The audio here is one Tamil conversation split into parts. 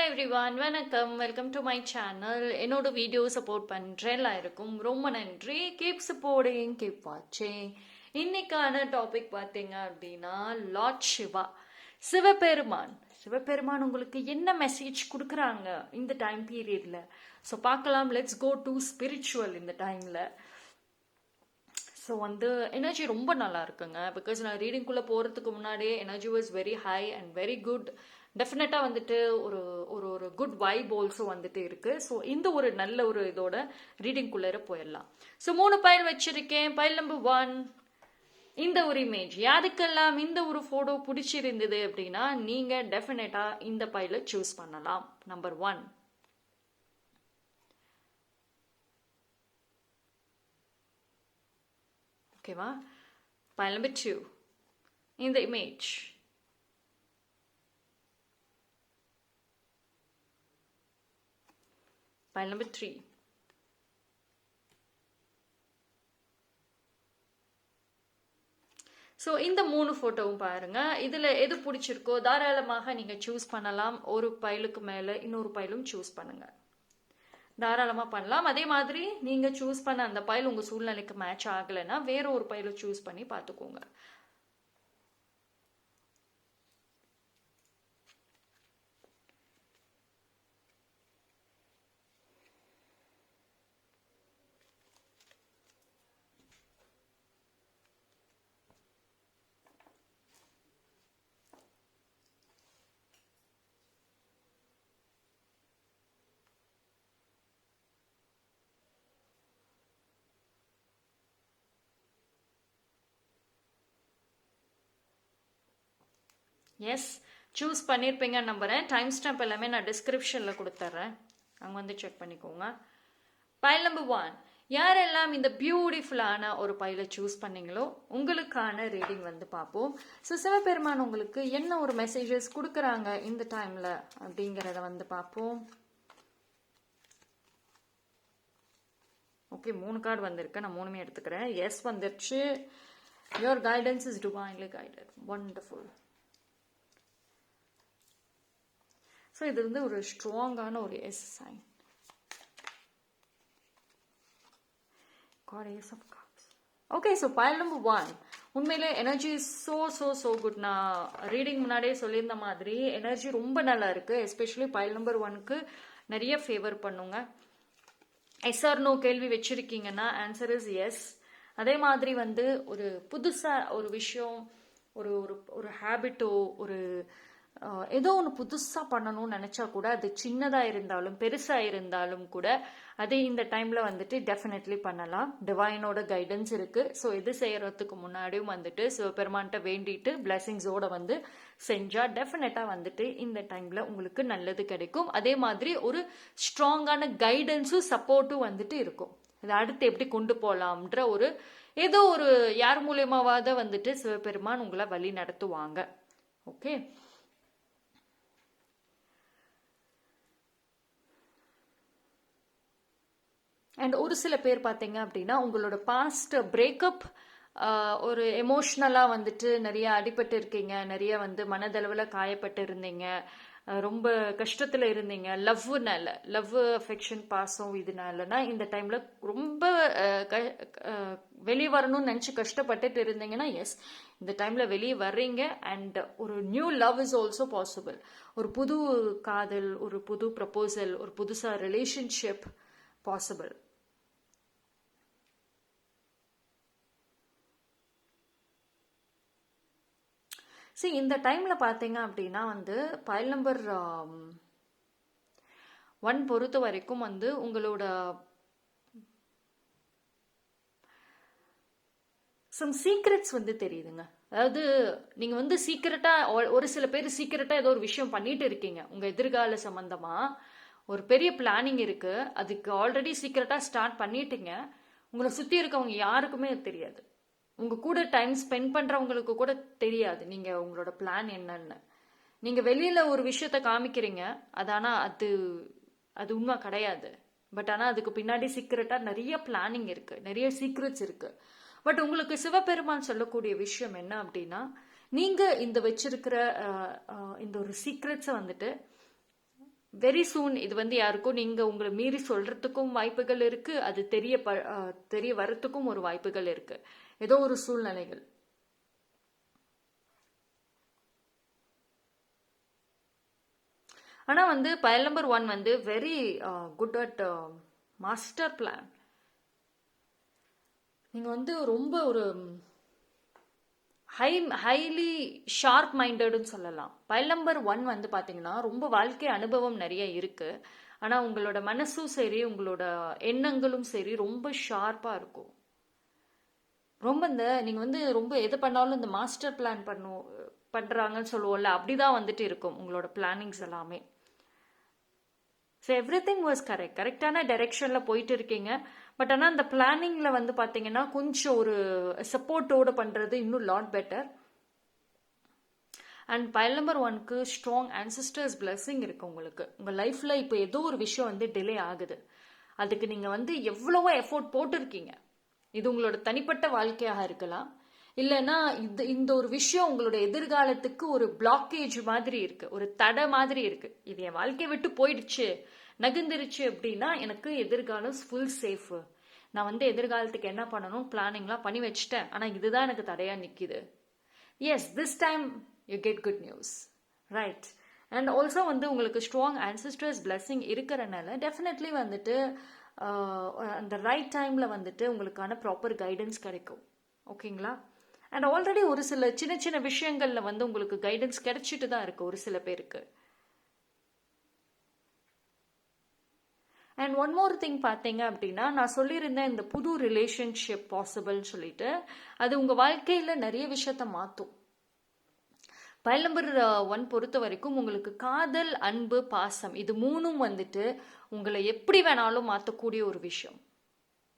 ஹலோ ஒன் வணக்கம். வெல்கம் டு மை சேனல் என்னோட வீடியோ சப்போர்ட் பண்ணுற எல்லாருக்கும் ரொம்ப நன்றி. கீப் சப்போர்டிங் கீப் வாட்சிங் இன்னைக்கான டாபிக் பார்த்தீங்க அப்படின்னா லார்ட் சிவா சிவபெருமான். சிவபெருமான் உங்களுக்கு என்ன மெசேஜ் கொடுக்குறாங்க இந்த டைம் பீரியடில் ஸோ பார்க்கலாம். லெட்ஸ் கோ டு ஸ்பிரிச்சுவல் இந்த டைமில் ஸோ வந்து எனர்ஜி ரொம்ப நல்லா இருக்குங்க பிகாஸ் நான் ரீடிங்குள்ளே போகிறதுக்கு முன்னாடியே energy was very high and very good டெஃபினட்டாக வந்துட்டு ஒரு ஒரு ஒரு குட் வைப் ஆல்சோ வந்துட்டு இருக்கு. ஸோ இந்த ஒரு நல்ல ஒரு இதோட ரீடிங்குள்ளே போயிடலாம். ஸோ மூணு பைல் வச்சிருக்கேன். பைல் நம்பர் ஒன் இந்த ஒரு இமேஜ் யாருக்கெல்லாம் இந்த ஒரு ஃபோட்டோ பிடிச்சிருந்தது அப்படின்னா நீங்கள் டெஃபினட்டாக இந்த பயில சூஸ் பண்ணலாம். நம்பர் ஒன் ஓகேவா pile நம்பர் டூ இந்த இமேஜ் File number 3. ஸோ இந்த மூணு ஃபோட்டோவும் பாருங்க. இதில் எது பிடிச்சிருக்கோ தாராளமாக நீங்கள் சூஸ் பண்ணலாம். ஒரு பைலுக்கு மேலே இன்னொரு பைலும் சூஸ் பண்ணுங்க. தாராளமாக பண்ணலாம். அதே மாதிரி நீங்கள் சூஸ் பண்ண அந்த பைல் உங்கள் சூழ்நிலைக்கு மேட்ச் ஆகலைன்னா வேற ஒரு பைலை சூஸ் பண்ணி பார்த்துக்கோங்க. எஸ் சூஸ் பண்ணியிருப்பீங்க நம்புகிறேன் டைம் ஸ்டாம்ப் எல்லாமே நான் டிஸ்கிரிப்ஷனில் கொடுத்துட்றேன் அங்கே வந்து செக் பண்ணிக்கோங்க. பைல் நம்பர் ஒன் யாரெல்லாம் இந்த பியூட்டிஃபுல்லான ஒரு பைலை சூஸ் பண்ணீங்களோ உங்களுக்கான ரீடிங் வந்து பார்ப்போம். ஸோ சிவபெருமான் உங்களுக்கு என்ன ஒரு மெசேஜஸ் கொடுக்குறாங்க இந்த டைமில் அப்படிங்கிறத வந்து பார்ப்போம். ஓகே மூணு கார்டு வந்திருக்கு. நான் மூணுமே எடுத்துக்கிறேன். எஸ் வந்துருச்சு. Your guidance is divinely guided wonderful so இது வந்து ஒரு ஸ்ட்ராங்கான ஒரு yes sign card Ace of cups okay so pile number one உண்மையிலே energy so so so good நான் ரீடிங் முன்னாடியே சொல்லியிருந்த மாதிரி எனர்ஜி ரொம்ப நல்லா இருக்கு. எஸ்பெஷலி பைல் நம்பர் ஒனுக்கு நிறைய ஃபேவர் பண்ணுங்க. எஸ் ஆர் நோ கேள்வி வச்சிருக்கீங்கன்னா ஆன்சர் இஸ் எஸ் அதே மாதிரி வந்து ஒரு புதுசாக ஒரு விஷயம் ஒரு ஒரு ஒரு ஹேபிட்டோ ஒரு ஏதோ ஒன்று புதுசாக பண்ணணும்னு நினச்சா கூட அது சின்னதாக இருந்தாலும் பெருசாக இருந்தாலும் கூட அதை இந்த டைமில் வந்துட்டு டெஃபினெட்லி பண்ணலாம். டிவைனோட கைடன்ஸ் இருக்குது ஸோ இது செய்கிறதுக்கு முன்னாடியும் வந்துட்டு சிவபெருமான்கிட்ட வேண்டிட்டு பிளெஸிங்ஸோட வந்து செஞ்சால் டெஃபினட்டாக வந்துட்டு இந்த டைமில் உங்களுக்கு நல்லது கிடைக்கும். அதே மாதிரி ஒரு ஸ்ட்ராங்கான கைடன்ஸும் சப்போர்ட்டும் வந்துட்டு இருக்கும். இதை அடுத்து எப்படி கொண்டு போகலாம்ன்ற ஒரு ஏதோ ஒரு யார் மூலியமாவாத வந்துட்டு சிவபெருமான் உங்களை வழி நடத்துவாங்க. ஓகே அண்ட் ஒரு சில பேர் பார்த்தீங்க அப்படின்னா உங்களோட பாஸ்ட் பிரேக்கப் ஒரு எமோஷ்னலாக வந்துட்டு நிறைய அடிபட்டு இருக்கீங்க. நிறைய வந்து மனதளவில் காயப்பட்டு இருந்தீங்க. ரொம்ப கஷ்டத்தில் இருந்தீங்க. லவ்னால லவ் அஃபெக்ஷன் பாசம் இதனாலனா இந்த டைமில் ரொம்ப க- வெளியே வரணும்னு நினச்சி கஷ்டப்பட்டுட்டு இருந்தீங்கன்னா எஸ் இந்த டைமில் வெளியே வர்றீங்க. அண்ட் ஒரு new love is also possible ஒரு புது காதல் ஒரு புது ப்ரப்போசல் ஒரு புதுசாக ரிலேஷன்ஷிப் பாசிபிள் சரி இந்த டைமில் பார்த்தீங்க அப்படின்னா வந்து பயல் நம்பர் ஒன் பொறுத்த வரைக்கும் வந்து உங்களோட சம் சீக்ரெட்ஸ் வந்து தெரியுதுங்க. அதாவது நீங்கள் வந்து சீக்கிரட்டாக ஒரு சில பேர் சீக்கிரட்டாக ஏதோ ஒரு விஷயம் பண்ணிட்டு இருக்கீங்க. உங்கள் எதிர்கால சம்மந்தமாக ஒரு பெரிய பிளானிங் இருக்குது அதுக்கு ஆல்ரெடி சீக்கிரட்டாக ஸ்டார்ட் பண்ணிட்டீங்க. உங்களை சுற்றி இருக்கவங்க யாருக்குமே தெரியாது. உங்க கூட டைம் ஸ்பெண்ட் பண்றவங்களுக்கு கூட தெரியாது. நீங்க உங்களோட பிளான் என்னன்னு. நீங்க வெளியில ஒரு விஷயத்த காமிக்கிறீங்க அது ஆனால் அது அது உண்மை கிடையாது. பட் ஆனால் அதுக்கு பின்னாடி சீக்ரெட்டாக நிறைய பிளானிங் இருக்குது நிறைய சீக்ரெட்ஸ் இருக்குது பட் உங்களுக்கு சிவபெருமான் சொல்லக்கூடிய விஷயம் என்ன அப்படின்னா நீங்கள் இந்த வச்சிருக்கிற இந்த ஒரு சீக்ரெட்ஸை வந்துட்டு வெரி சூன் இது வந்து யாருக்கும் நீங்கள் உங்களை மீறி சொல்கிறதுக்கும் வாய்ப்புகள் இருக்குது அது தெரிய ப- தெரிய வரத்துக்கும் ஒரு வாய்ப்புகள் இருக்குது ஏதோ ஒரு சூழ்நிலைகள். ஆனா வந்து பயல் நம்பர் ஒன் வந்து very good at master plan நீங்க வந்து ரொம்ப ஒரு ஹை ஹைலி ஷார்ப் மைண்டடுன்னு சொல்லலாம். பயல் நம்பர் ஒன் வந்து பாத்தீங்கன்னா ரொம்ப வாழ்க்கை அனுபவம் நிறைய இருக்கு. ஆனா உங்களோட மனசும் சரி உங்களோட எண்ணங்களும் சரி ரொம்ப ஷார்ப்பா இருக்கும். ரொம்ப இந்த நீங்க வந்து ரொம்ப எது பண்ணாலும் இந்த மாஸ்டர் பிளான் பண்ணும் பண்றாங்கன்னு சொல்லுவோம்ல அப்படிதான் வந்துட்டு இருக்கும் உங்களோட பிளானிங்ஸ் எல்லாமே. So everything was correct கரெக்டான டைரெக்ஷனில் போயிட்டு இருக்கீங்க. பட் ஆனால் அந்த பிளானிங்கில் வந்து பார்த்தீங்கன்னா கொஞ்சம் ஒரு சப்போர்ட்டோட பண்ணுறது இன்னும் lot better and pile number ஒன்க்கு strong ancestors blessing இருக்கு உங்களுக்கு. உங்கள் லைஃப்பில் இப்போ ஏதோ ஒரு விஷயம் வந்து டிலே ஆகுது. அதுக்கு நீங்கள் வந்து எவ்வளவோ எஃபோர்ட் போட்டிருக்கீங்க. இது உங்களோட தனிப்பட்ட வாழ்க்கையாக இருக்கலாம். இல்லைன்னா இது இந்த ஒரு விஷயம் உங்களோட எதிர்காலத்துக்கு ஒரு பிளாக்கேஜ் மாதிரி இருக்கு. ஒரு தடை மாதிரி இருக்கு. இது என் வாழ்க்கையை விட்டு போயிடுச்சு நகுந்துருச்சு அப்படின்னா எனக்கு எதிர்காலம் ஃபுல் சேஃப் நான் வந்து எதிர்காலத்துக்கு என்ன பண்ணணும்? பிளானிங்லாம் பண்ணி வச்சுட்டேன். ஆனால் இதுதான் எனக்கு தடையா நிற்கிது yes this time you get good news right and also வந்து உங்களுக்கு ஸ்ட்ராங் ஆன்சிஸ்டர்ஸ் blessing இருக்கிறனால டெஃபினெட்லி வந்துட்டு அந்த ரைட் டைமில் வந்துட்டு உங்களுக்கான ப்ராப்பர் கைடன்ஸ் கிடைக்கும். ஓகேங்களா அண்ட் ஆல்ரெடி ஒரு சில சின்ன சின்ன விஷயங்களில் வந்து உங்களுக்கு கைடன்ஸ் கிடைச்சிட்டு தான் இருக்கு ஒரு சில பேருக்கு. அண்ட் ஒன் மோர் திங் பார்த்தீங்க அப்படின்னா நான் சொல்லியிருந்தேன் இந்த புது ரிலேஷன்ஷிப் பாசிபிள்னு சொல்லிட்டு. அது உங்கள் வாழ்க்கையில் நிறைய விஷயத்த மாற்றும் பயல் நம்பர் ஒன் பொறுத்த வரைக்கும் உங்களுக்கு காதல் அன்பு பாசம் இது மூணும் வந்துட்டு உங்களை எப்படி வேணாலும் மாற்றக்கூடிய ஒரு விஷயம்.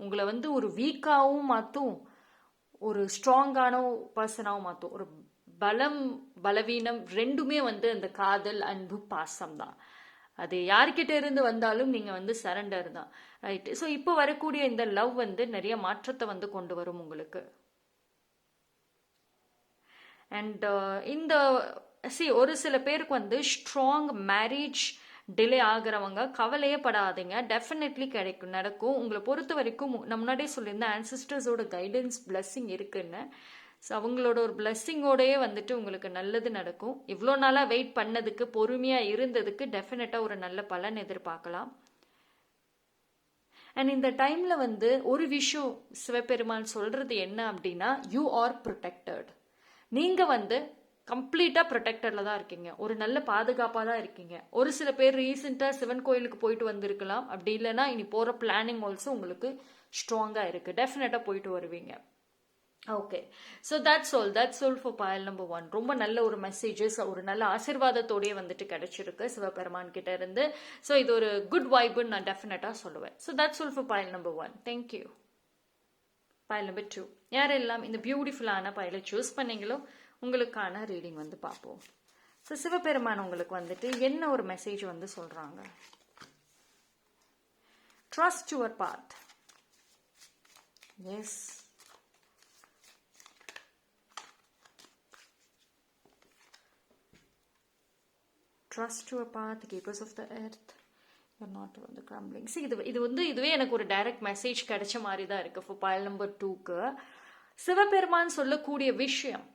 உங்களை வந்து ஒரு வீக்காகவும் மாற்றும் ஒரு ஸ்ட்ராங்கான பர்சனாகவும் மாற்றும் ஒரு பலம் பலவீனம் ரெண்டுமே வந்து அந்த காதல் அன்பு பாசம் தான். அது யார்கிட்ட இருந்து வந்தாலும் நீங்கள் வந்து சரண்டர் தான். ரைட்டு ஸோ இப்போ வரக்கூடிய இந்த லவ் வந்து நிறைய மாற்றத்தை வந்து கொண்டு வரும் உங்களுக்கு. அண்ட் uh, இந்த சி ஒரு சில பேருக்கு வந்து ஸ்ட்ராங் மேரேஜ் டிலே ஆகிறவங்க கவலையே படாதீங்க டெஃபினெட்லி கிடைக்கும் நடக்கும். உங்களை பொறுத்த வரைக்கும் நான் முன்னாடியே சொல்லியிருந்தேன் ஆன்சிஸ்டர்ஸோட கைடன்ஸ் பிளஸ்ஸிங் இருக்குன்னு. ஸோ அவங்களோட ஒரு பிளெஸ்ஸிங்கோடயே வந்துட்டு உங்களுக்கு நல்லது நடக்கும். இவ்வளோ நாளாக வெயிட் பண்ணதுக்கு பொறுமையாக இருந்ததுக்கு டெஃபினட்டாக ஒரு நல்ல பலன் எதிர்பார்க்கலாம். அண்ட் இந்த டைமில் வந்து ஒரு விஷயம் சிவபெருமான் சொல்கிறது என்ன அப்படின்னா யூ ஆர் ப்ரொடெக்டட் நீங்கள் வந்து கம்ப்ளீட்டாக ப்ரொடெக்டடில் தான் இருக்கீங்க. ஒரு நல்ல பாதுகாப்பாக தான் இருக்கீங்க. ஒரு சில பேர் ரீசெண்டாக சிவன் கோயிலுக்கு போயிட்டு வந்திருக்கலாம். அப்படி இல்லைன்னா இனி போகிற பிளானிங் ஆல்சோ உங்களுக்கு ஸ்ட்ராங்காக இருக்குது டெஃபினட்டாக போயிட்டு வருவீங்க. Okay so that's all that's all for pile number one ரொம்ப நல்ல ஒரு மெசேஜஸ் ஒரு நல்ல ஆசீர்வாதத்தோடயே வந்துட்டு கிடச்சிருக்கு சிவபெருமான் கிட்ட இருந்து. ஸோ இது ஒரு குட் வைப்புன்னு நான் டெஃபினட்டாக சொல்லுவேன். So that's all for pile number one thank you pile number two யாரெல்லாம் இந்த பியூட்டிஃபுல்லான பயலை சூஸ் பண்ணீங்களோ உங்களுக்கான ரீடிங் வந்து பார்ப்போம். ஸோ சிவபெருமான் உங்களுக்கு வந்துட்டு என்ன ஒரு மெசேஜ் வந்து சொல்கிறாங்க trust your path yes trust your path keepers of the earth. You're not on the இது இது வந்து இதுவே எனக்கு ஒரு டைரக்ட் மெசேஜ் கிடைச்ச மாதிரி தான் இருக்கு for பயல் நம்பர் டூக்கு சிவபெருமான் சொல்லக்கூடிய விஷயம்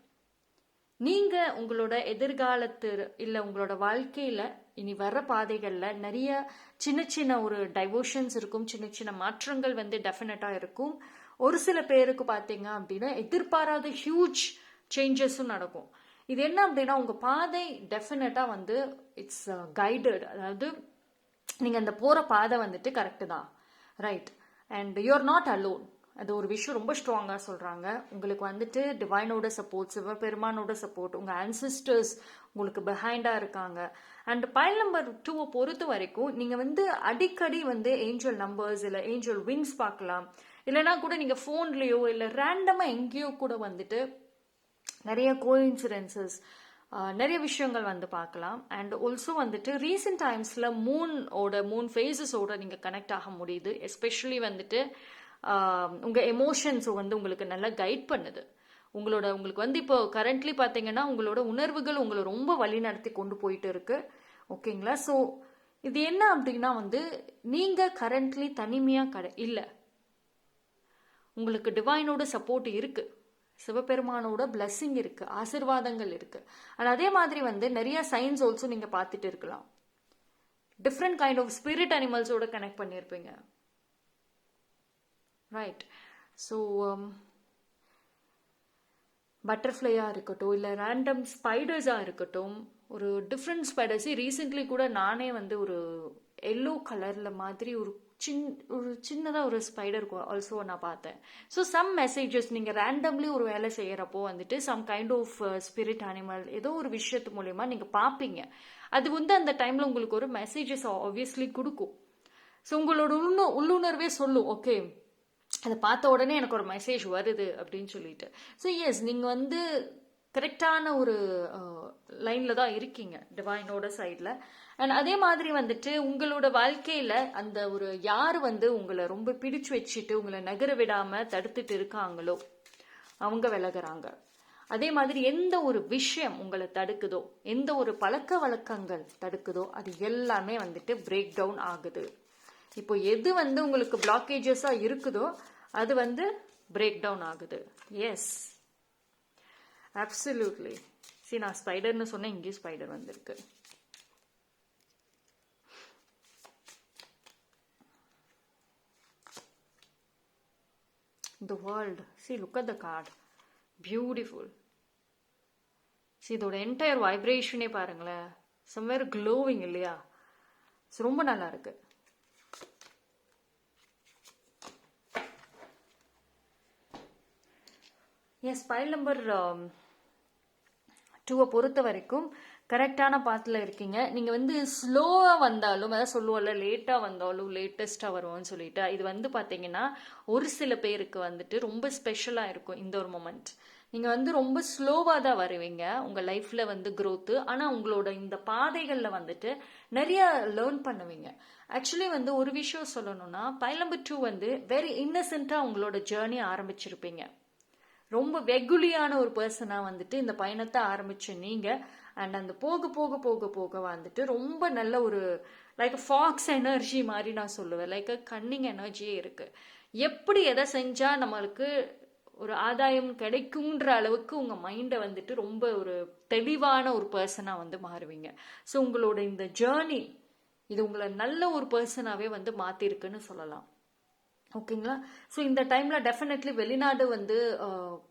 நீங்க உங்களோட எதிர்காலத்து இல்லை உங்களோட வாழ்க்கையில இனி வர்ற பாதைகளில் நிறைய சின்ன சின்ன ஒரு டைவோஷன்ஸ் இருக்கும் சின்ன சின்ன மாற்றங்கள் வந்து டெஃபினட்டாக இருக்கும். ஒரு சில பேருக்கு பார்த்தீங்க அப்படின்னா எதிர்பாராத ஹியூஜ் சேஞ்சஸும் நடக்கும். இது என்ன அப்படின்னா உங்கள் பாதை டெஃபினட்டாக வந்து இட்ஸ் கைடட் uh, அதாவது நீங்கள் அந்த போகிற பாதை வந்துட்டு கரெக்டு தான். Right and you're not alone அது ஒரு விஷயம் ரொம்ப ஸ்ட்ராங்காக சொல்கிறாங்க உங்களுக்கு வந்துட்டு டிவைனோட சப்போர்ட் சிவபெருமானோட சப்போர்ட் உங்கள் ancestors உங்களுக்கு பிஹைண்டாக இருக்காங்க. அண்ட் பயல் நம்பர் டூவை பொறுத்த வரைக்கும் நீங்கள் வந்து அடிக்கடி வந்து ஏஞ்சல் நம்பர்ஸ் இல்லை ஏஞ்சல் விங்ஸ் பார்க்கலாம். இல்லைனா கூட நீங்கள் ஃபோன்லேயோ இல்லை ரேண்டமாக எங்கேயோ கூட வந்துட்டு நிறைய கோஇன்சிடென்சஸ் நிறைய விஷயங்கள் வந்து பார்க்கலாம். அண்ட் ஆல்சோ வந்துட்டு ரீசெண்ட் டைம்ஸில் மூனோட மூன் ஃபேஸஸோட நீங்கள் கனெக்ட் ஆக முடியுது. எஸ்பெஷலி வந்துட்டு உங்கள் எமோஷன்ஸ் வந்து உங்களுக்கு நல்லா கைட் பண்ணுது. உங்களோட உங்களுக்கு வந்து இப்போ கரண்ட்லி பார்த்தீங்கன்னா உங்களோட உணர்வுகள் உங்களை ரொம்ப வழி நடத்தி கொண்டு போயிட்டு இருக்கு. ஓகேங்களா ஸோ இது என்ன அப்படின்னா வந்து நீங்கள் கரண்ட்லி தனிமையாக கடை இல்லை. உங்களுக்கு டிவைனோட சப்போர்ட் இருக்குது சிவபெருமானோட பிளஸ்ஸிங் இருக்கு ஆசிர்வாதங்கள் இருக்கு. அண்ட் அதே மாதிரி வந்து நிறைய சயின்ஸ் ஆல்சோ நீங்க பார்த்துட்டு இருக்கலாம். டிஃப்ரெண்ட் கைண்ட் ஆஃப் ஸ்பிரிட் அனிமல்ஸோட கனெக்ட் பண்ணியிருப்பீங்க ரைட் ஸோ பட்டர்ஃப்ளையாக இருக்கட்டும் இல்லை ரேண்டம் ஸ்பைடர்ஸாக இருக்கட்டும் ஒரு டிஃப்ரெண்ட் ஸ்பைடர்ஸே ரீசெண்ட்லி கூட நானே வந்து ஒரு எல்லோ கலரில் மாதிரி ஒரு சின் ஒரு சின்னதாக ஒரு ஸ்பைடர் ஆல்சோ நான் பார்த்தேன். ஸோ சம் மெசேஜஸ் நீங்கள் ரேண்டம்லி ஒரு வேலை செய்கிறப்போ வந்துட்டு some kind of spirit animal ஏதோ ஒரு விஷயத்து மூலயமா நீங்கள் பார்ப்பீங்க. அது வந்து அந்த டைமில் உங்களுக்கு ஒரு மெசேஜஸ் ஆப்வியஸ்லி கொடுக்கும். ஸோ உங்களோட உள்ளு உள்ளுணர்வே சொல்லும் ஓகே அதை பார்த்த உடனே எனக்கு ஒரு மெசேஜ் வருது அப்படின்னு சொல்லிட்டு. ஸோ எஸ் நீங்கள் வந்து கரெக்டான ஒரு uh, லைனில் தான் இருக்கீங்க டிவைனோட சைடில் அண்ட் அதே மாதிரி வந்துட்டு உங்களோட வாழ்க்கையில் அந்த ஒரு யார் வந்து உங்களை ரொம்ப பிடிச்சு வச்சுட்டு உங்களை நகர விடாமல் தடுத்துட்டு இருக்காங்களோ அவங்க விலகுறாங்க. அதே மாதிரி எந்த ஒரு விஷயம் உங்களை தடுக்குதோ எந்த ஒரு பழக்க வழக்கங்கள் தடுக்குதோ அது எல்லாமே வந்துட்டு பிரேக் டவுன் ஆகுது. இப்போ எது வந்து உங்களுக்கு பிளாக்கேஜஸாக இருக்குதோ அது வந்து பிரேக் டவுன் ஆகுது. எஸ் அப்சல்யூட்லி சரி நான் ஸ்பைடர்னு சொன்னேன் இங்கேயும் ஸ்பைடர் வந்திருக்கு. The world. See look at the card. Beautiful. See இதோட என்டையர் வைப்ரேஷனே பாருங்களேன். சம்வேர் க்ளோவிங் இல்லையா? So, ரொம்ப நல்லா இருக்கு. எஸ் ஃபைல் நம்பர் டூவை பொறுத்த வரைக்கும் கரெக்டான பாத்தில் இருக்கீங்க. நீங்கள் வந்து ஸ்லோவாக வந்தாலும் அதாவது சொல்லுவோம்ல லேட்டாக வந்தாலும் லேட்டஸ்ட்டாக வருவோம்னு சொல்லிட்டு இது வந்து பார்த்தீங்கன்னா ஒரு சில பேருக்கு வந்துட்டு ரொம்ப ஸ்பெஷலாக இருக்கும் இந்த ஒரு மொமெண்ட் நீங்கள் வந்து ரொம்ப ஸ்லோவாக தான் வருவீங்க உங்கள் லைஃப்பில் வந்து க்ரோத்து ஆனால் உங்களோட இந்த பாதைகளில் வந்துட்டு நிறைய லேர்ன் பண்ணுவீங்க. ஆக்சுவலி வந்து ஒரு விஷயம் சொல்லணும்னா பைல் நம்பர் டூ வந்து வெரி இன்னசென்ட்டாக உங்களோட ஜேர்னி ஆரம்பிச்சிருப்பீங்க. ரொம்ப வெகுலியான ஒரு பர்சனாக வந்துட்டு இந்த பயணத்தை ஆரம்பிச்ச நீங்கள் அண்ட் அந்த போக போக போக போக வந்துட்டு ரொம்ப நல்ல ஒரு லைக் ஃபாக்ஸ் எனர்ஜி மாதிரி நான் சொல்லுவேன். லைக் கன்னிங் எனர்ஜியே இருக்குது எப்படி எதை செஞ்சால் நம்மளுக்கு ஒரு ஆதாயம் கிடைக்குன்ற அளவுக்கு உங்கள் மைண்டை வந்துட்டு ரொம்ப ஒரு தெளிவான ஒரு பர்சனாக வந்து மாறுவீங்க. ஸோ உங்களோட இந்த ஜேர்னி இது உங்களை நல்ல ஒரு பர்சனாகவே வந்து மாற்றிருக்குன்னு சொல்லலாம். ஓகேங்களா? ஸோ இந்த டைமில் டெஃபினெட்லி வெளிநாடு வந்து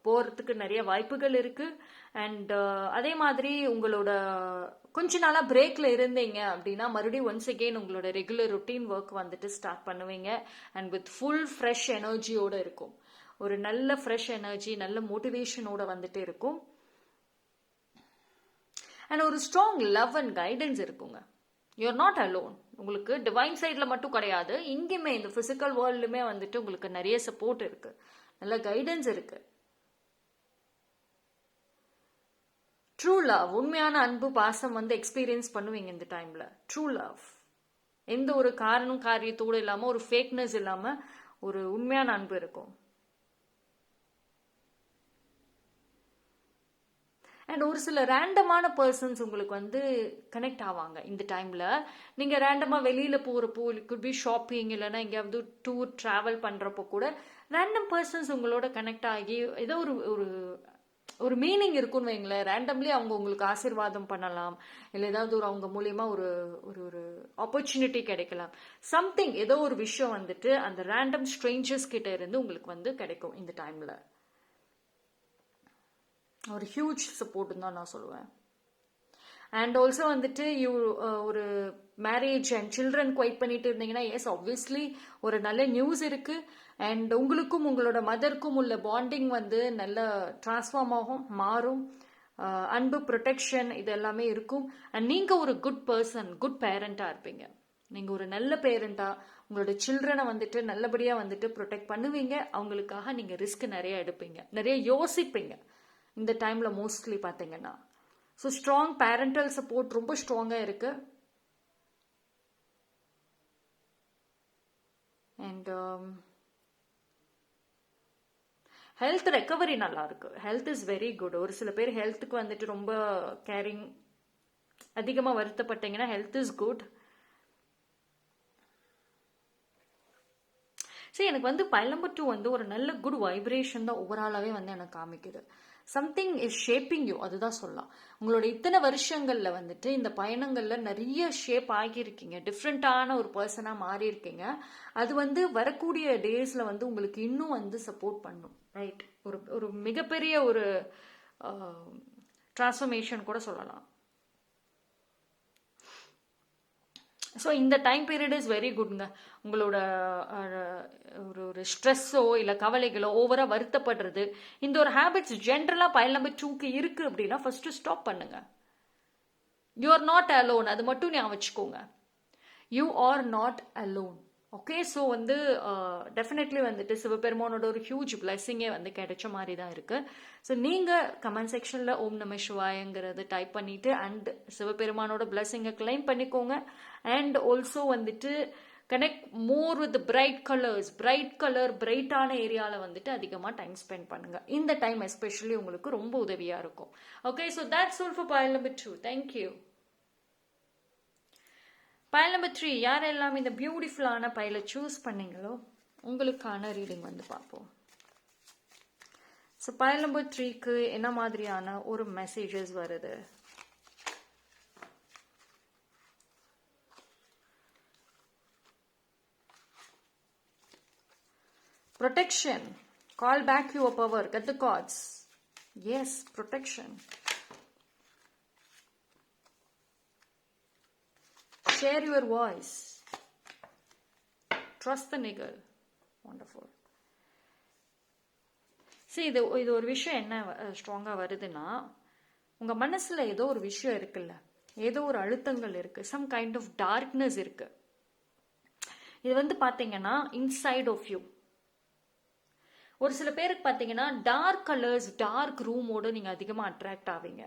போகிறதுக்கு நிறைய வாய்ப்புகள் இருக்குது அண்ட் அதே மாதிரி உங்களோட கொஞ்ச நாளாக பிரேக்கில் இருந்தீங்க அப்படின்னா மறுபடியும் ஒன்ஸ் அகெயின் உங்களோட ரெகுலர் ருட்டீன் ஒர்க் வந்துட்டு ஸ்டார்ட் பண்ணுவீங்க. அண்ட் வித் ஃபுல் ஃப்ரெஷ் எனர்ஜியோடு இருக்கும். ஒரு நல்ல ஃப்ரெஷ் எனர்ஜி நல்ல மோட்டிவேஷனோட வந்துட்டு இருக்கும். அண்ட் ஒரு ஸ்ட்ராங் லவ் அண்ட் கைடன்ஸ் இருக்குங்க. யூஆர் நாட் அலோன் உங்களுக்கு டிவைன் சைடில் மட்டும் கிடையாது. இங்கேயுமே இந்த ஃபிசிக்கல் வேர்ல்டுமே வந்துட்டு உங்களுக்கு நிறைய சப்போர்ட் இருக்கு. நல்ல கைடன்ஸ் இருக்கு. ட்ரூ லவ் உண்மையான அன்பு பாசம் வந்து எக்ஸ்பீரியன்ஸ் பண்ணுவீங்க இந்த டைம்ல ட்ரூ லவ் எந்த ஒரு காரணம் காரியத்தோடு இல்லாமல் ஒரு ஃபேக்னஸ் இல்லாமல் ஒரு உண்மையான அன்பு இருக்கும். அண்ட் ஒரு சில ரேண்டமான பர்சன்ஸ் உங்களுக்கு வந்து கனெக்ட் ஆவாங்க இந்த டைமில் நீங்கள் ரேண்டமாக வெளியில் போகிறப்போ குட் பி ஷாப்பிங் இல்லைன்னா எங்கேயாவது டூர் ட்ராவல் பண்ணுறப்போ கூட ரேண்டம் பர்சன்ஸ் உங்களோட கனெக்ட் ஆகி ஏதோ ஒரு ஒரு ஒரு மீனிங் இருக்குன்னு வைங்களேன். ரேண்டம்லி அவங்க உங்களுக்கு ஆசீர்வாதம் பண்ணலாம். இல்லை ஏதாவது ஒரு அவங்க மூலியமா ஒரு ஒரு ஒரு ஆப்பர்ச்சுனிட்டி கிடைக்கலாம். சம்திங் ஏதோ ஒரு விஷயம் வந்துட்டு அந்த ரேண்டம் ஸ்ட்ரேஞ்சர்ஸ் கிட்ட இருந்து உங்களுக்கு வந்து கிடைக்கும் இந்த டைம்ல ஒரு ஹியூஜ் சப்போர்ட்டுன்னு தான் நான் சொல்லுவேன். அண்ட் ஆல்சோ வந்துட்டு யூ ஒரு மேரேஜ் அண்ட் சில்ட்ரன் குவைட் பண்ணிட்டு இருந்தீங்கன்னா எஸ் ஆப்வியஸ்லி ஒரு நல்ல நியூஸ் இருக்கு. அண்ட் உங்களுக்கும் உங்களோட மதருக்கும் உள்ள பாண்டிங் வந்து நல்ல டிரான்ஸ்ஃபார்ம் ஆகும் மாறும். அன்பு ப்ரொடெக்ஷன் இது எல்லாமே இருக்கும். அண்ட் நீங்கள் ஒரு குட் பர்சன் குட் பேரண்டாக இருப்பீங்க. நீங்கள் ஒரு நல்ல பேரண்டாக உங்களோட சில்ட்ரனை வந்துட்டு நல்லபடியாக வந்துட்டு ப்ரொடெக்ட் பண்ணுவீங்க. அவங்களுக்காக நீங்கள் ரிஸ்க் நிறைய எடுப்பீங்க. நிறைய யோசிப்பீங்க. இந்த டைமில் மோஸ்ட்லி பார்த்தீங்கன்னா ஸோ ஸ்ட்ராங் பேரண்டல் சப்போர்ட் ரொம்ப ஸ்ட்ராங்காக இருக்குது அண்ட் ஹெல்த் ரெக்கவரி நல்லா இருக்கு. ஹெல்த் இஸ் வெரி குட் ஒரு சில பேர் ஹெல்த்துக்கு வந்துட்டு ரொம்ப கேரிங் அதிகமாக வருத்தப்பட்டீங்கன்னா ஹெல்த் இஸ் குட் சரி எனக்கு வந்து பல்லம்பட்டு வந்து ஒரு நல்ல குட் வைப்ரேஷன் தான் ஓவராலாகவே வந்து எனக்கு காமிக்குது. சம்திங் இஸ் ஷேப்பிங் யூ அதுதான் சொல்லலாம். உங்களோட இத்தனை வருஷங்களில் வந்துட்டு இந்த பயணங்களில் நிறைய ஷேப் ஆகியிருக்கீங்க. டிஃப்ரெண்ட்டான ஒரு பர்சனாக மாறியிருக்கீங்க. அது வந்து வரக்கூடிய டேஸில் வந்து உங்களுக்கு இன்னும் வந்து சப்போர்ட் பண்ணும். ரைட் ஒரு ஒரு மிகப்பெரிய ஒரு டிரான்ஸ்ஃபர்மேஷன் கூட சொல்லலாம். ஸோ இந்த டைம் பீரியட் இஸ் வெரி குட்ங்க உங்களோட ஒரு ஒரு ஸ்ட்ரெஸ்ஸோ இல்லை கவலைகளோ ஓவராக வருத்தப்படுறது இந்த ஒரு ஹேபிட்ஸ் ஜென்ரலாக பயல் நம்பர் டூக்கு இருக்கு அப்படின்னா ஃபஸ்ட்டு ஸ்டாப் பண்ணுங்க. யூ ஆர் நாட் அலோன் அது மட்டும் ஞாபகம் வச்சுக்கோங்க. You are not alone okay so வந்து uh, டெஃபினெட்லி வந்துட்டு சிவபெருமானோட ஒரு ஹியூஜ் பிளெஸ்ஸிங்கே வந்து கிடைச்ச மாதிரி தான் இருக்கு ஸோ நீங்கள் கமெண்ட் செக்ஷனில் ஓம் நம சிவாயங்கிறது டைப் பண்ணிட்டு அண்ட் சிவபெருமானோட பிளெஸ்ஸிங்கை கிளைம் பண்ணிக்கோங்க. அண்ட் ஆல்சோ வந்துட்டு connect more with bright colours bright colour பிரைட்டான ஏரியாவில் வந்துட்டு அதிகமாக டைம் ஸ்பெண்ட் பண்ணுங்க. இந்த டைம் எஸ்பெஷலி உங்களுக்கு ரொம்ப உதவியாக இருக்கும். Okay so that's all for pile number two thank you pile number three யாரெல்லாம் இந்த பியூட்டிஃபுல்லான பயலை சூஸ் பண்ணீங்களோ உங்களுக்கான ரீடிங் வந்து பார்ப்போம் ஸோ பயல் நம்பர் த்ரீக்கு என்ன மாதிரியான ஒரு மெசேஜஸ் வருது Protection. Call back your power. Get the cards. Yes, protection. Share your voice. Trust the nigger. Wonderful. See, இது இது ஒரு விஷயம் என்ன ஸ்ட்ராங்காக வருதுன்னா உங்கள் மனசில் ஏதோ ஒரு விஷயம் இருக்குல்ல ஏதோ ஒரு அழுத்தங்கள் இருக்குது சம் கைண்ட் ஆஃப் டார்க்னஸ் இருக்குது இது வந்து பார்த்தீங்கன்னா இன்சைட் ஆஃப் யூ ஒரு சில பேருக்கு பார்த்தீங்கன்னா டார்க் கலர்ஸ் டார்க் ரூமோடு நீங்கள் அதிகமாக அட்ராக்ட் ஆவீங்க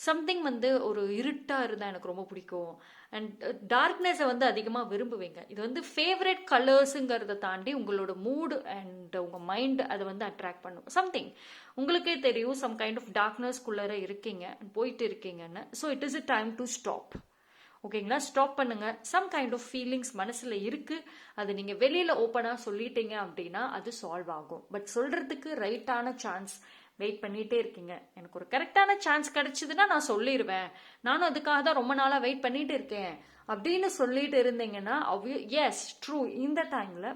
சம்திங் வந்து ஒரு இருட்டாக இருந்தால் எனக்கு ரொம்ப பிடிக்கும். Uh, அண்ட் டார்க்னஸை வந்து அதிகமாக விரும்புவீங்க. இது வந்து ஃபேவரட் கலர்ஸுங்கிறத தாண்டி உங்களோட மூடு அண்ட் உங்கள் மைண்ட் அதை வந்து அட்ராக்ட் பண்ணும். சம்திங் உங்களுக்கே தெரியும் சம் கைண்ட் ஆஃப் டார்க்னஸ்குள்ளார இருக்கீங்க அண்ட் போயிட்டு இருக்கீங்கன்னு. So it is a time to stop ஓகேங்களா ஸ்டாப் பண்ணுங்க. சம் கைண்ட் ஆஃப் ஃபீலிங்ஸ் மனசுல இருக்கு. அது நீங்க வெளியில ஓப்பனா சொல்லிட்டீங்க அப்படின்னா அது சால்வ் ஆகும். பட் சொல்றதுக்கு ரைட்டான சான்ஸ் வெயிட் பண்ணிட்டே இருக்கீங்க. எனக்கு ஒரு கரெக்டான சான்ஸ் கிடைச்சதுன்னா நான் சொல்லிடுவேன் நானும் அதுக்காக தான் ரொம்ப நாளா வெயிட் பண்ணிட்டு இருக்கேன். அப்படின்னு சொல்லிட்டு இருந்தீங்கன்னா எஸ் ட்ரூ இந்த டைம்ல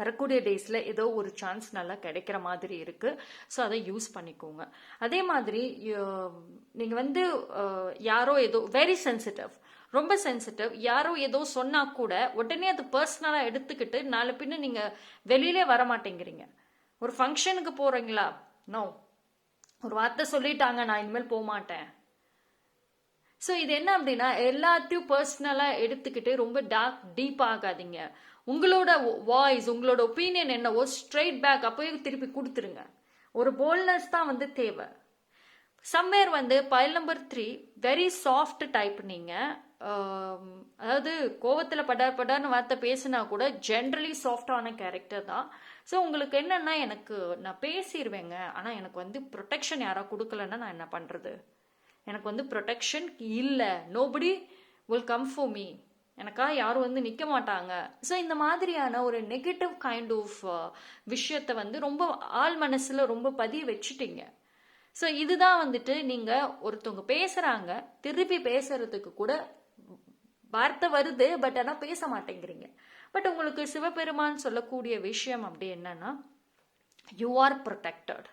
வரக்கூடிய டேஸில் ஏதோ ஒரு சான்ஸ் நல்லா கிடைக்கிற மாதிரி இருக்கு. ஸோ அதை யூஸ் பண்ணிக்கோங்க. அதே மாதிரி நீங்கள் வந்து யாரோ ஏதோ வெரி சென்சிட்டிவ் ரொம்ப சென்சிட்டிவ் யாரோ ஏதோ சொன்னா கூட உடனே அது பர்சனலாக எடுத்துக்கிட்டு நாளை பின்ன நீங்கள் வெளியிலே வர மாட்டேங்கிறீங்க ஒரு ஃபங்க்ஷனுக்கு போறீங்களா? நோ ஒரு வார்த்தை சொல்லிட்டாங்க நான் இனிமேல் போக மாட்டேன் ஸோ இது என்ன அப்படின்னா எல்லாத்தையும் பர்சனலாக எடுத்துக்கிட்டு ரொம்ப டார்க் டீப் ஆகாதீங்க. உங்களோட வாய்ஸ் உங்களோட ஒப்பீனியன் என்னவோ ஸ்ட்ரைட் பேக் அப்போயே திருப்பி கொடுத்துருங்க. ஒரு போல்னஸ் தான் வந்து தேவை. சம்மேர் வந்து pile number three very soft type நீங்கள் அதாவது கோவத்தில் படார் படார்னு வார்த்தை பேசினா கூட ஜென்ரலி சாஃப்டான கேரக்டர் தான். ஸோ உங்களுக்கு என்னன்னா எனக்கு நான் பேசிடுவேங்க ஆனால் எனக்கு வந்து ப்ரொடெக்ஷன் யாராக கொடுக்கலன்னா நான் என்ன பண்ணுறது எனக்கு வந்து ப்ரொடெக்ஷன் இல்லை. Nobody will come for me எனக்கா யாரும் வந்து நிற்க மாட்டாங்க. ஸோ இந்த மாதிரியான ஒரு நெகட்டிவ் கைண்ட் ஆஃப் விஷயத்தை வந்து ரொம்ப ஆள் மனசில் ரொம்ப பதிய வச்சுட்டீங்க. ஸோ இதுதான் வந்துட்டு நீங்கள் ஒருத்தவங்க பேசுகிறாங்க திருப்பி பேசுறதுக்கு கூட வார்த்தை வருது பட் ஆனால் பேச மாட்டேங்கிறீங்க. பட் உங்களுக்கு சிவபெருமான் சொல்லக்கூடிய விஷயம் அப்படி என்னன்னா யூ ஆர் ப்ரொடெக்டட்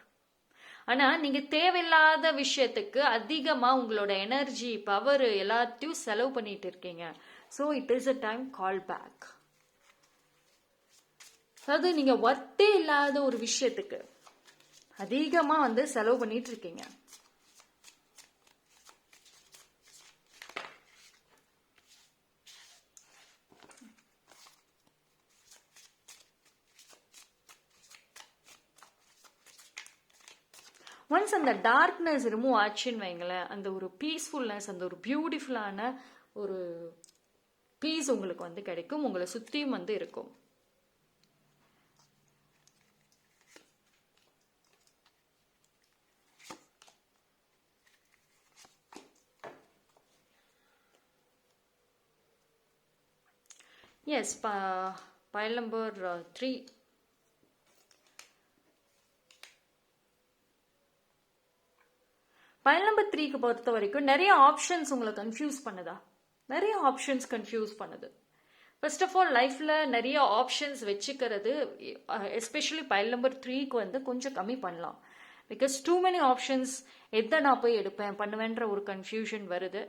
ஆனால் நீங்கள் தேவையில்லாத விஷயத்துக்கு அதிகமாக உங்களோட எனர்ஜி பவர் எல்லாத்தையும் செலவு பண்ணிட்டு இருக்கீங்க. So it is a time call back அதாவது நீங்கள் ஒர்த்தே இல்லாத ஒரு விஷயத்துக்கு அதிகமாக வந்து செலவு பண்ணிட்டு இருக்கீங்க. ஒன்ஸ் அந்த டார்க்னஸ் ரிமூவ் ஆச்சுன்னு வைங்களேன் அந்த ஒரு பீஸ்ஃபுல்னஸ் அந்த ஒரு பியூட்டிஃபுல்லான ஒரு பீஸ் உங்களுக்கு வந்து கிடைக்கும் உங்களை சுற்றியும் வந்து இருக்கும். எஸ் ப pile number three pile number த்ரீக்கு பொறுத்த வரைக்கும் நிறைய ஆப்ஷன்ஸ் உங்களை கன்ஃபியூஸ் பண்ணுதா? நிறைய ஆப்ஷன்ஸ் கன்ஃபியூஸ் பண்ணுது. ஃபர்ஸ்ட் ஆஃப் ஆல் லைஃப்பில் நிறைய ஆப்ஷன்ஸ் வச்சுக்கிறது எஸ்பெஷலி பைல் நம்பர் த்ரீக்கு வந்து கொஞ்சம் கம்மி பண்ணலாம். பிகாஸ் டூ மெனி ஆப்ஷன்ஸ் எதை நான் போய் எடுப்பேன் பண்ணுவேன்ற ஒரு கன்ஃபியூஷன் வருது.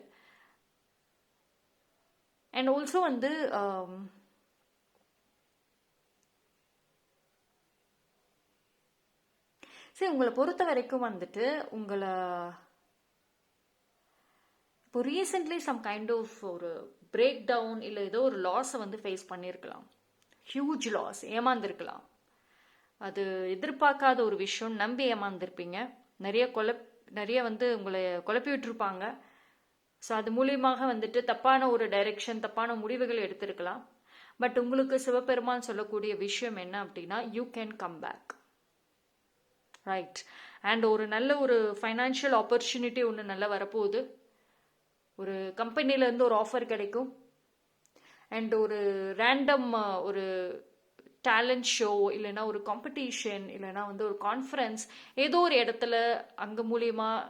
அண்ட் ஆல்சோ வந்து um, சரி உங்களை பொறுத்த வரைக்கும் வந்துட்டு உங்களை இப்போ ரீசெண்ட்லி சம் கைண்ட் ஆஃப் ஒரு பிரேக் டவுன் இல்லை ஏதோ ஒரு லாஸை வந்து ஃபேஸ் பண்ணியிருக்கலாம் ஹியூஜ் லாஸ் ஏமாந்துருக்கலாம். அது எதிர்பார்க்காத ஒரு விஷயம் நம்பி ஏமாந்துருப்பீங்க. நிறைய குழப் நிறைய வந்து உங்களை குழப்பி விட்டுருப்பாங்க. ஸோ அது மூலியமாக வந்துட்டு தப்பான ஒரு டைரெக்ஷன் தப்பான முடிவுகள் எடுத்திருக்கலாம். பட் உங்களுக்கு சிவபெருமான் சொல்லக்கூடிய விஷயம் என்ன அப்படின்னா you can come back right and ஒரு நல்ல ஒரு ஃபைனான்ஷியல் ஆப்பர்ச்சுனிட்டி ஒன்று நல்லா வரப்போகுது. ஒரு கம்பெனிலேருந்து ஒரு ஆஃபர் கிடைக்கும். அண்ட் ஒரு ரேண்டம் ஒரு டேலண்ட் ஷோ இல்லைன்னா ஒரு காம்படிஷன் இல்லைன்னா வந்து ஒரு கான்ஃபரன்ஸ் ஏதோ ஒரு இடத்துல அங்கே மூலியமாக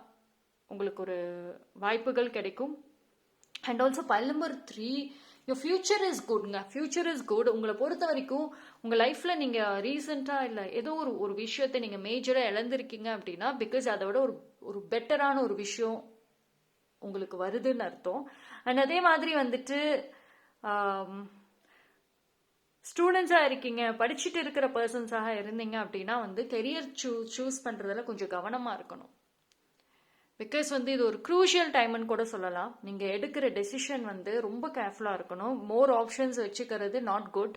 உங்களுக்கு ஒரு வாய்ப்புகள் கிடைக்கும். And also pile number three your future is குட்ங்க future is good உங்களை பொறுத்த வரைக்கும் உங்கள் லைஃப்பில் நீங்கள் ரீசெண்டாக இல்லை ஏதோ ஒரு ஒரு விஷயத்தை நீங்கள் மேஜராக இழந்திருக்கீங்க அப்படின்னா பிகாஸ் அதை விட ஒரு ஒரு பெட்டரான ஒரு விஷயம் உங்களுக்கு வருதுன்னு அர்த்தம். அண்ட் அதே மாதிரி வந்துட்டு ஸ்டூடெண்ட்ஸாக இருக்கீங்க படிச்சுட்டு இருக்கிற பர்சன்ஸாக இருந்தீங்க அப்படின்னா வந்து கெரியர் சூ சூஸ் பண்ணுறதுல கொஞ்சம் கவனமாக இருக்கணும். பிகாஸ் வந்து இது ஒரு க்ரூஷியல் டைம்னு கூட சொல்லலாம். நீங்கள் எடுக்கிற டெசிஷன் வந்து ரொம்ப கேர்ஃபுல்லாக இருக்கணும். மோர் ஆப்ஷன்ஸ் வச்சுக்கிறது நாட் குட்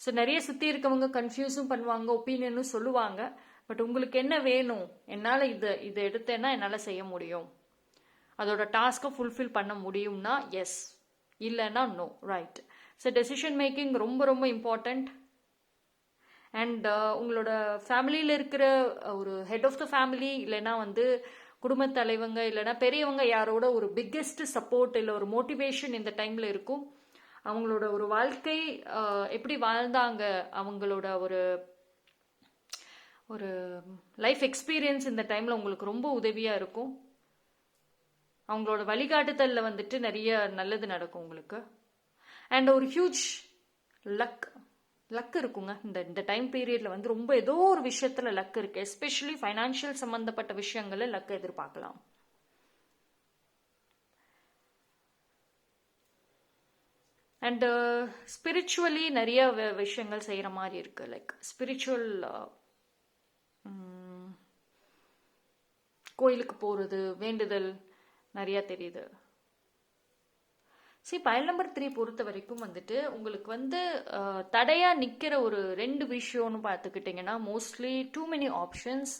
ஸோ நிறைய சுற்றி இருக்கவங்க கன்ஃபியூஸும் பண்ணுவாங்க ஒப்பீனியனும் சொல்லுவாங்க. பட் உங்களுக்கு என்ன வேணும்? என்னால் இது இதை எடுத்தேன்னா என்னால் செய்ய முடியும். அதோட டாஸ்க்கை ஃபுல்ஃபில் பண்ண முடியும்னா எஸ் இல்லைன்னா no right so decision making ரொம்ப ரொம்ப இம்பார்ட்டண்ட் அண்ட் uh, உங்களோட ஃபேமிலியில் இருக்கிற uh, ஒரு ஹெட் ஆஃப் த ஃபேமிலி இல்லைன்னா வந்து குடும்பத் தலைவங்க இல்லைன்னா பெரியவங்க யாரோட ஒரு பிக்கெஸ்ட் சப்போர்ட் இல்லை ஒரு மோட்டிவேஷன் இந்த டைமில் இருக்கும். அவங்களோட ஒரு வாழ்க்கை எப்படி வாழ்ந்தாங்க அவங்களோட ஒரு ஒரு லைஃப் எக்ஸ்பீரியன்ஸ் இந்த டைமில் உங்களுக்கு ரொம்ப உதவியாக இருக்கும். அவங்களோட வழிகாட்டுதலில் வந்துட்டு நிறைய நல்லது நடக்கும் உங்களுக்கு. அண்ட் ஒரு ஹியூஜ் லக் லக் இருக்குங்க. இந்த இந்த டைம் பீரியட்ல வந்து ரொம்ப ஏதோ ஒரு விஷயத்துல லக் இருக்கு. எஸ்பெஷலி ஃபைனான்ஷியல் சம்பந்தப்பட்ட விஷயங்கள்ல லக் எதிர்பார்க்கலாம். அண்ட் ஸ்பிரிச்சுவலி uh, நிறைய விஷயங்கள் செய்கிற மாதிரி இருக்கு. லைக் uh, ஸ்பிரிச்சுவல் கோயிலுக்கு போகிறது வேண்டுதல் நிறையா தெரியுது. சி பயல் நம்பர் த்ரீ பொறுத்த வரைக்கும் வந்துட்டு உங்களுக்கு வந்து தடையாக நிற்கிற ஒரு ரெண்டு விஷயம்னு பார்த்துக்கிட்டிங்கன்னா மோஸ்ட்லி டூ மெனி ஆப்ஷன்ஸ்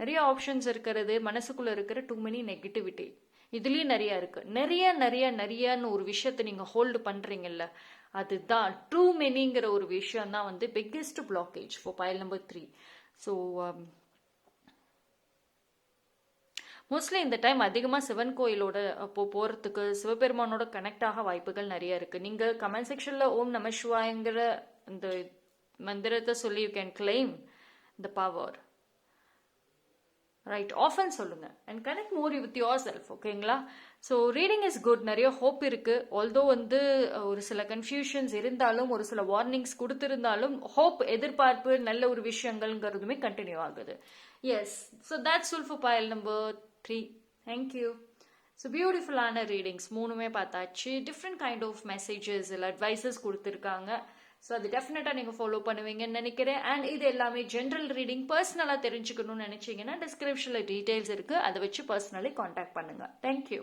நிறைய ஆப்ஷன்ஸ் இருக்கிறது மனசுக்குள்ளே இருக்கிற டூ மெனி நெகட்டிவிட்டி இதுலேயும் நிறையா இருக்குது நிறைய நிறைய நிறையான்னு ஒரு விஷயத்தை நீங்கள் ஹோல்டு பண்ணுறீங்கல்ல அதுதான் டூ மெனிங்கிற ஒரு விஷயம் தான் வந்து biggest blockage for pile number three so mostly இந்த டைம் அதிகமாக சிவன் கோயிலோட போ போகிறதுக்கு சிவபெருமானோட கனெக்ட் ஆக வாய்ப்புகள் நிறைய இருக்குது நீங்கள் கமெண்ட் செக்ஷனில் ஓம் நம சிவாயங்கிற இந்த மந்திரத்தை சொல்லி you can claim the power right often சொல்லுங்க. And connect more with your self ஓகேங்களா ஸோ ரீடிங் இஸ் குட் நிறைய ஹோப் இருக்கு. ஆல்தோ வந்து ஒரு சில கன்ஃபியூஷன்ஸ் இருந்தாலும் ஒரு சில வார்னிங்ஸ் கொடுத்திருந்தாலும் ஹோப் எதிர்பார்ப்பு நல்ல ஒரு விஷயங்கள்ங்கிறதுமே கண்டினியூ ஆகுது. Yes so that's all for pile number three thank you so பியூட்டிஃபுல்லான ரீடிங்ஸ் மூணுமே பார்த்தாச்சு. டிஃப்ரெண்ட் கைண்ட் ஆஃப் மெசேஜஸ் இல்லை அட்வைசஸ் கொடுத்துருக்காங்க. ஸோ அது டெஃபினட்டாக நீங்கள் ஃபாலோ பண்ணுவீங்கன்னு நினைக்கிறேன். அண்ட் இது எல்லாமே ஜென்ரல் ரீடிங் பர்சனலாக தெரிஞ்சுக்கணும்னு நினச்சிங்கன்னா டிஸ்கிரிப்ஷனில் டீட்டெயில்ஸ் இருக்குது அதை வச்சு பர்சனலி காண்டாக்ட் பண்ணுங்கள் தேங்க்யூ